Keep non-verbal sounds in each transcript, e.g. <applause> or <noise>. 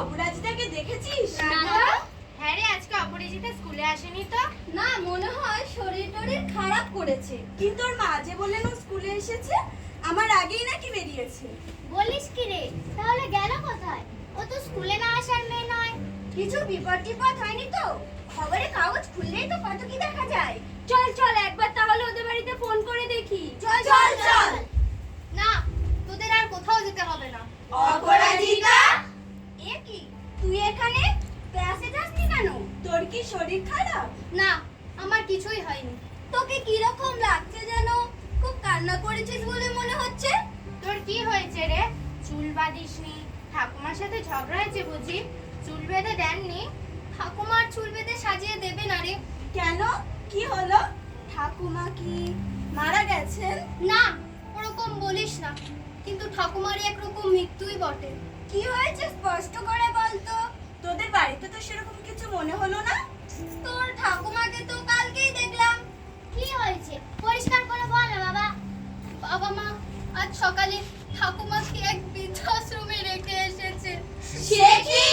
অপরাজিতাকে দেখেছিস? হ্যাঁ রে আজকে অপরিজিতা স্কুলে আসেনি তো। না মনে হয় শরীর টরীর খারাপ করেছে। কিন্তু ওর মা যে বললেন ও স্কুলে এসেছে আমার আগেই নাকি বেরিয়েছে। বলিস কি রে? তাহলে গেল কোথায়? ও তো স্কুলে না আসার মেয়ে নয়। কিছু বিপদ টিপদ হয়নি তো? খবরে কাগজ খুললেই তো কত কি দেখা যায়। চল চল একবার তাহলে ওদের বাড়িতে ফোন করে দেখি। চল চল। চল। না তোদের আর কোথাও যেতে হবে না। অপরাজিতা? এ কি? তুই এখানে ক্লাসে যাসনি কেন? তোর কি শরীর খারাপ? না আমার কিছুই হয়নি। তোকে কীরকম লাগছে যেন? খুব কান্না করেছিস বলে মনে হচ্ছে। তোর কি হয়েছে রে? চুল বাঁধিসনি। ঠাকুমার সাথে ঝগড়া হয়েছে বুঝি? চুল বেঁধে দেননি? ঠাকুমার চুল বেঁধে সাজিয়ে দেবে না রে। কেন? কি হলো? ঠাকুমা কি মারা গেছেন? না ওরকম বলিস না। কিন্তু ঠাকুমারই একরকম মৃত্যুই বটে। কি হয়েছে? স্পষ্ট করে বলতো তোদের বাড়িতে তো সেরকম কিছু মনে হলো না? তোর ঠাকুমাকে তো কালকেই দেখলাম। কি হয়েছে? পরিষ্কার করে বল না বাবা। বাবা মা আজ সকালে ঠাকুমাকে এক বৃদ্ধাশ্রমে রেখে এসেছে। সে কি?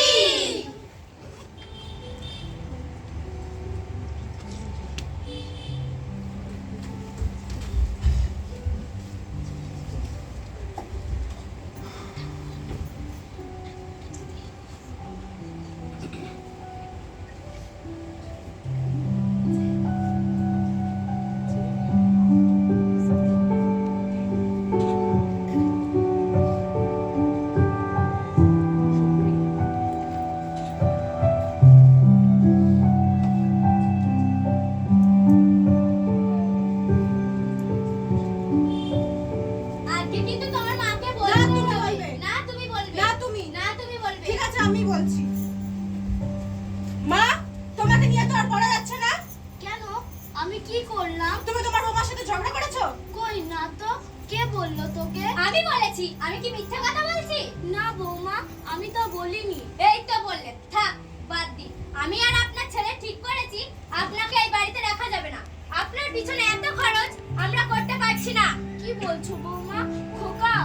আমি কি করলাম? তুমি তোমার বৌমার সাথে ঝগড়া করেছ? কই না তো? কে বলল তোকে? আমি বলেছি। আমি কি মিথ্যা কথা বলছি? না বৌমা আমি তো বলিনি। এই তো বললে। থাক বাদ দি। আমি আর আপনার ছেলে ঠিক করেছি আপনাকে এই বাড়িতে রাখা যাবে না। আপনার পিছনে এত খরচ আমরা করতে পারছি না। কি বলছো বৌমা? খোকা।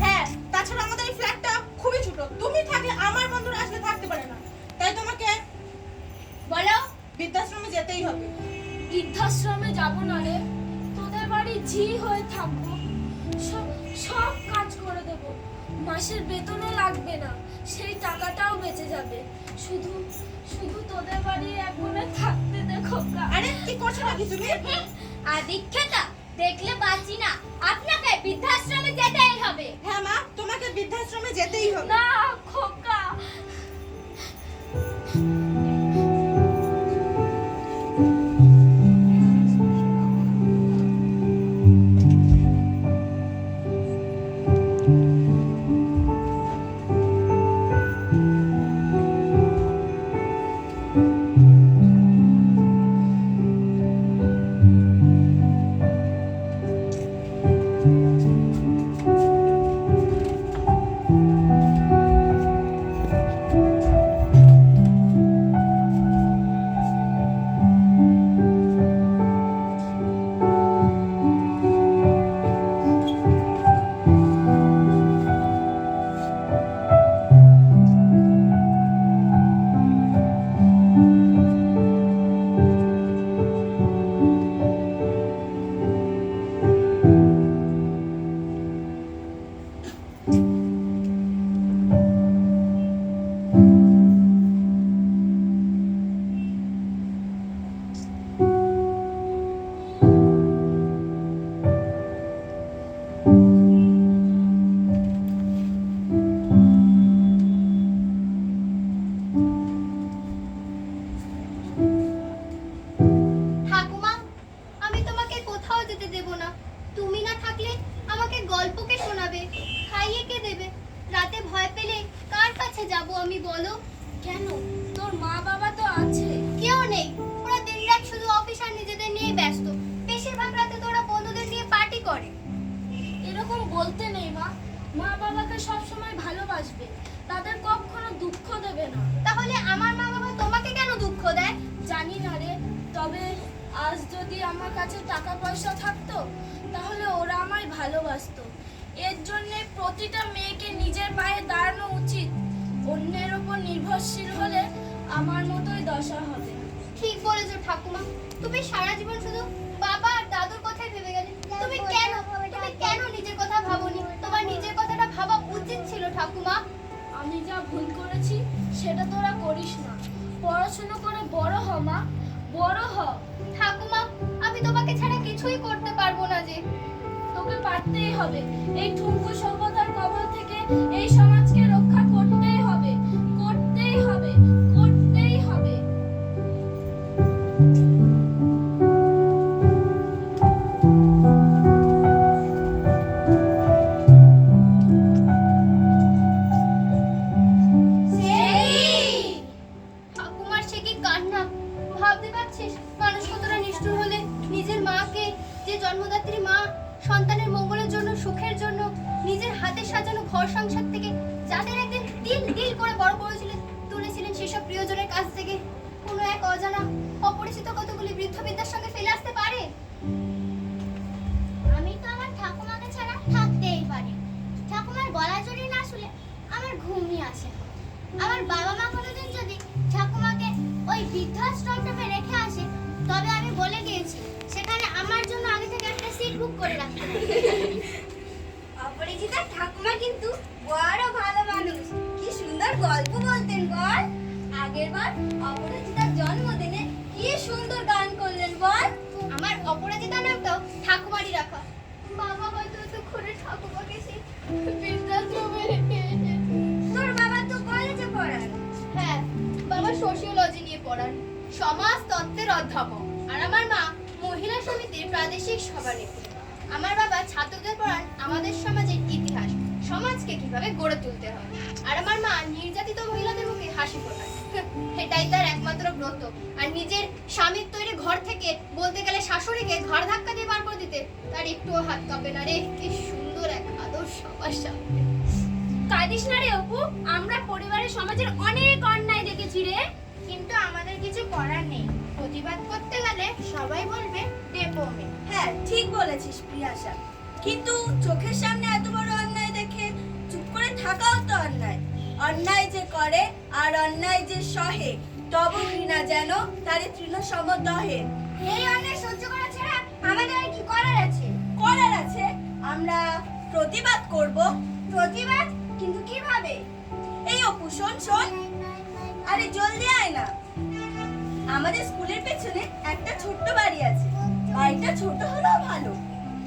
হ্যাঁ তাছাড়া আমাদের এই ফ্ল্যাটটা খুবই ছোট। তুমি থাকলে আমার বন্ধুরা আসলে থাকতে পারে না। তাই তোমাকে বলো। বৃদ্ধাশ্রমে যেতেই হবে। বৃদ্ধাশ্রমে যাব না রে। তোদের বাড়ি ঝি হয়ে থাকব। সব- সব কাজ করে দেব। মাসের বেতনও লাগবে না। সেই টাকাটাও বেঁচে যাবে। শুধু শুধু তোদের বাড়ি এক কোণে থাকতে দেখো আরে কি করছ নাকি তুমি? <laughs> আর দীক্ষাতা দেখলে বাঁচি না। আপনাকে বৃদ্ধাশ্রমে যেতেই হবে। হ্যাঁ মা তোমাকে বৃদ্ধাশ্রমে যেতেই হবে। না খোকা। আজ যদি আমার কাছে টাকা পয়সা থাকতো তাহলে ওরা আমায় ভালোবাসতো। এর জন্য প্রতিটা মেয়েকে নিজের পায়ে দাঁড়ানো উচিত। অন্যের ওপর নির্ভরশীল হলে আমার মতোই দশা হবে। ঠিক বলেছ ঠাকুমা। তুমি সারা জীবন শুধু বাবা আর দাদুর কথাই ভেবে গেলে। তুমি কেন তুমি কেন নিজের কথা ভাবোনি? তোমার নিজের কথাটা ভাবা উচিত ছিল ঠাকুমা। আমি যা ভুল করেছি সেটা তোরা করিস না। পড়াশুনো করে বড় হ মা। হবে। এই ঠুনকো সভ্যতার আমার বাবা মা কোনোদিন যদি ঠাকুমাকে ওই বৃদ্ধাশ্রমটাতে রেখে আসে, তবে আমি বলে দিয়েছি, সেখানে আমার জন্য আগে থেকে একটা সিট বুক করে রাখতে অপরিচিতা ঠাকুমা কিন্তু বড় ভালো মানুষ। কি সুন্দর গল্প বলতেন বল। আগের বার অপরাজিতার জন্মদিনে কি সুন্দর গান করলেন বল। আমার অপরাজিতা নামটাও ঠাকুমারই রাখা। বাবা হয়তো তো করে ঠাকুমাকে সেই পড়ান সমাজ তত্ত্বের অধ্যাপক। আর আমার মা মহিলা সমিতির প্রাদেশিক সভানেত্রী। আমার বাবা ছাত্রদের পড়ান আমাদের সমাজের ইতিহাস, সমাজকে কীভাবে গড়ে তুলতে হয়। আর আমার মা নির্যাতিত মহিলাদের মুখে হাসি ফোটান। এটাই তার একমাত্র ব্রত। আর নিজের স্বামীর তৈরি ঘর থেকে বলতে গেলে শাশুড়িকে ঘর ধাক্কা দিয়ে বার করে দিতে তার একটুও হাত কাঁপে না রে। কি সুন্দর এক আদর্শ আমার স্বামী কাঁদিস না রে অপু, আমরা পরিবারের সমাজের অনেক অন্যায় দেখেছি রে। কিন্তু আমাদের কিছু করার নেই। প্রতিবাদ করতে গেলে সবাই বলবে ডেপো মেয়ে হ্যাঁ ঠিক বলেছিস প্রিয়াশা। কিন্তু চোখের সামনে এত বড় অন্যায় দেখে চুপ করে থাকাও তো অন্যায়। অন্যায় যে করে আর অন্যায় যে সহে তব ঘৃণা যেন তারে তৃণ সম দহে এই অন্যায় সহ্য করা ছাড়া আমাদের আর কি করার আছে? করার আছে। আমরা প্রতিবাদ করব। প্রতিবাদ? কিন্তু কীভাবে? এই অপু শোন শোন। আরে জলদি আয় না। আমাদের স্কুলের পেছনে একটা ছোট্ট বাড়ি আছে। বাড়িটা ছোট হলেও ভালো।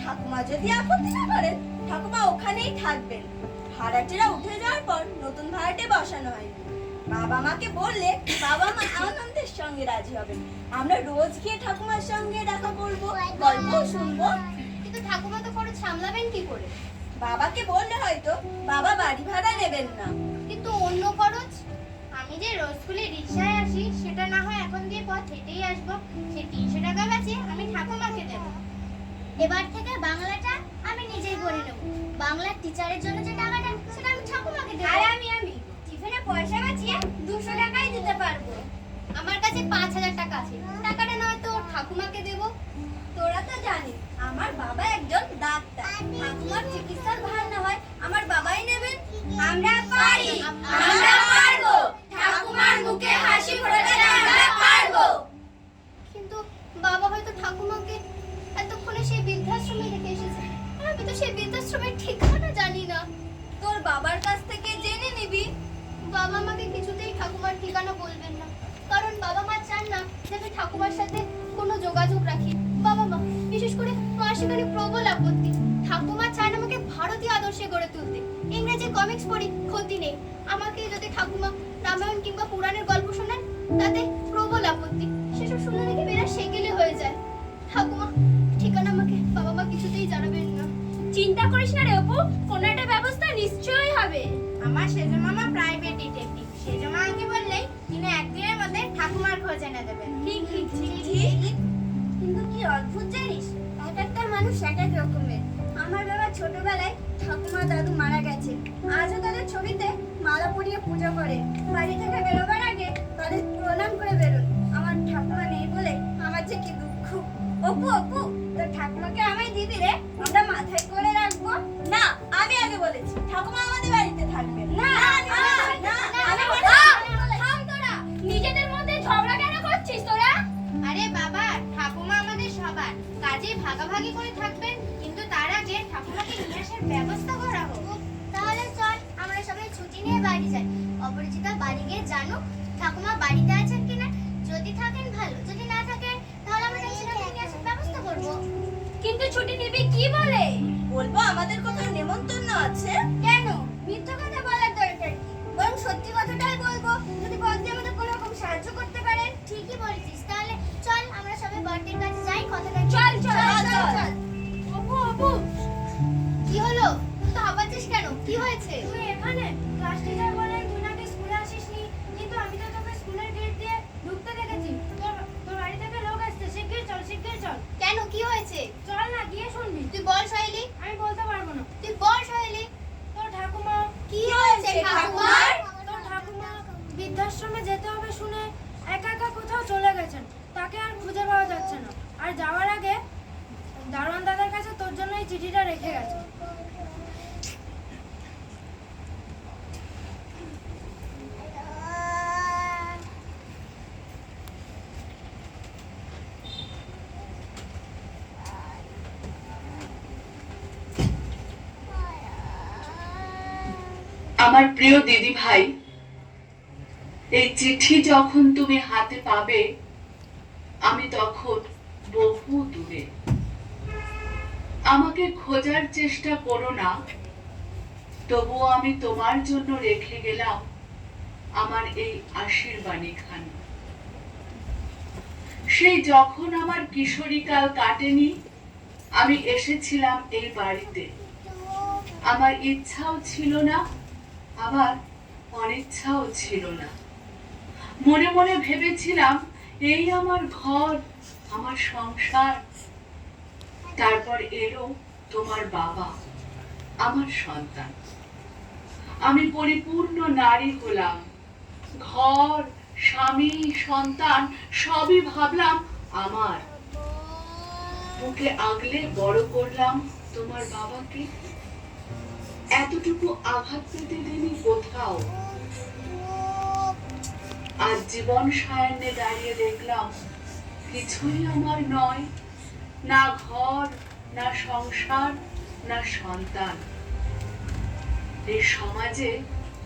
ঠাকুমা যদি আপত্তি না করেন ঠাকুমা ওখানেই থাকবেন। ভাড়াটেরা উঠে যাওয়ার পর নতুন ভাড়াটে বসানো হয়। বাবা মাকে বললে বাবা মা আনন্দের সঙ্গে রাজি হবেন। আমরা রোজ গিয়ে ঠাকুমার সঙ্গে দেখা করব গল্প শুনব। কিন্তু ঠাকুমা তো খরচ সামলাবেন কি করে? বাবাকে বললে হয়তো বাবা বাড়ি ভাড়া নেবেন না। আমি যে রোজ স্কুলে রিক্সায় আসি সেটা না হয় এখন দিয়ে পথ হেঁটেই আসব। সে তিনশো টাকা বাঁচিয়ে আমি ঠাকুমাকে দেবো। এবার থেকে বাংলাটা আমি নিজেই পড়ে নেব। বাংলার টিচারের জন্য যে টাকাটা সেটা আমি ঠাকুমাকে দেবো। আর আমি আমি। টিফিনে পয়সা বাঁচিয়ে দুশো টাকাই দিতে পারব। আমার কাছে পাঁচ হাজার টাকা আছে। টাকাটা নয়তো ঠাকুমাকে দেবো। তোরা তো জানিস আমার বাবা একজন ডাক্তার। ঠাকুমার চিকিৎসার ভার না হয় আমার বাবাই নেবেন। ক্ষতি নেই। আমাকে যদি ঠাকুমা রামায়ণ কিংবা পুরাণের গল্প শোনান তাতে প্রবল আপত্তি। সেসব শুনে নাকি বেড়া সেকেলে হয়ে যায়। ঠাকুমা ঠিকানা আমাকে বাবা মা কিছুতেই জানাবেন না। চিন্তা করিস না রে অপু কোনো একটা ব্যবস্থা নিশ্চয়ই হবে। আমার সেজো মামা প্রাইভেট ডিটেকটিভ সেজো মাকে বললেই তিনি একদিনের মধ্যে ঠাকুমার খোঁজ এনে দেবেন। ঠিক ঠিক ঠিক ঠিক। কিন্তু কি অদ্ভুত জানিস? এক একটা মানুষ এক এক রকমের। আমার বাবা ছোটবেলায় ঠাকুমা দাদু মারা গেছে। আজও তাদের ছবিতে মালা পরিয়ে পুজো করে। বাড়ি থেকে বেরোবার আগে তাদের প্রণাম করে বেরোন আমার ঠাকুমা নেই বলে আমার যে কি দুঃখ। অপু অপু, তোর ঠাকুমাকে আমায় দিবি রে? আমরা জানো? ঠাকুমা বাড়িতে আছেন আমার প্রিয় দিদি ভাই, এই চিঠি যখন তুমি হাতে পাবে, আমি তখন বহু দূরে। আমাকে খোঁজার চেষ্টা করো না, তবুও আমি তোমার জন্য রেখে গেলাম আমার এই আশীর্বাণী খান। সেই যখন আমার কিশোরীকাল কাটেনি, আমি এসেছিলাম এই বাড়িতে। আমার ইচ্ছাও ছিল না আবার অনিচ্ছাও ছিল না। মনে মনে ভেবেছিলাম, এই আমার ঘর, আমার সংসার। তারপর এলো তোমার বাবা, আমার সন্তান। আমি পরিপূর্ণ নারী হলাম। ঘর, স্বামী, সন্তান, সবই ভাবলাম আমার। বুকে আগলে বড় করলাম তোমার বাবাকে এতটুকু আঘাত পেতে দিনি কোথাও? আজ জীবন সায়ান্নে দাঁড়িয়ে দেখলাম, কিছুই আমার নয়, না ঘর, না সংসার, না সন্তান। এই সমাজে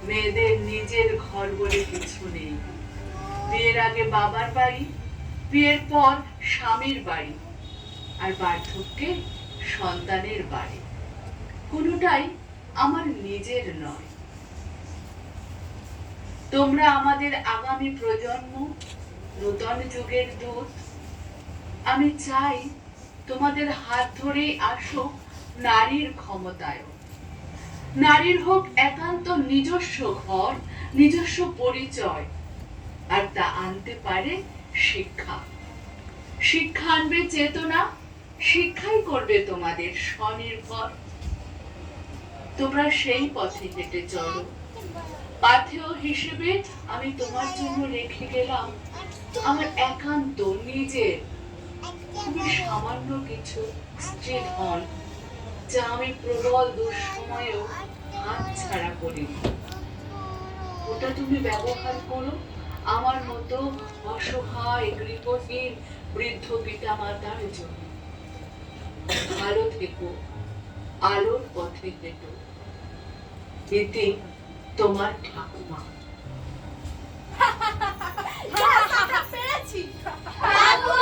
মেয়েদের নিজের ঘর বলে কিছু নেই। বিয়ের আগে বাবার বাড়ি, বিয়ের পর স্বামীর বাড়ি, আর বার্ধক্যে সন্তানের বাড়ি। কোনোটাই আমার নিজের নয়। তোমরা আমাদের আগামী প্রজন্ম, নূতন যুগের দূত। আমি চাই তোমাদের হাত ধরেই আসুক নারীর ক্ষমতায় নারীর হোক একান্ত নিজস্ব ঘর, নিজস্ব পরিচয়, আর তা আনতে পারে শিক্ষা। শিক্ষা আনবে চেতনা, শিক্ষাই করবে তোমাদের স্বনির্ভর। তোমরা সেই পথে হেঁটে চলো। পাথেয় হিসেবে আমি তোমার জন্য রেখে গেলাম। আমার একান্ত নিজের খুবই সামান্য কিছু স্ত্রী ধন, যা আমি প্রবল দুঃসময়েও হাত ছাড়া করি ওটা তুমি ব্যবহার করো। আমার মতো অসহায় গৃহহীন বৃদ্ধ পিতা মাতার জন্য। ভালো থেকো, আলোর পথে হেঁটো। এতে তোমার ঠাকুমা পেরেছি ঠাকুমা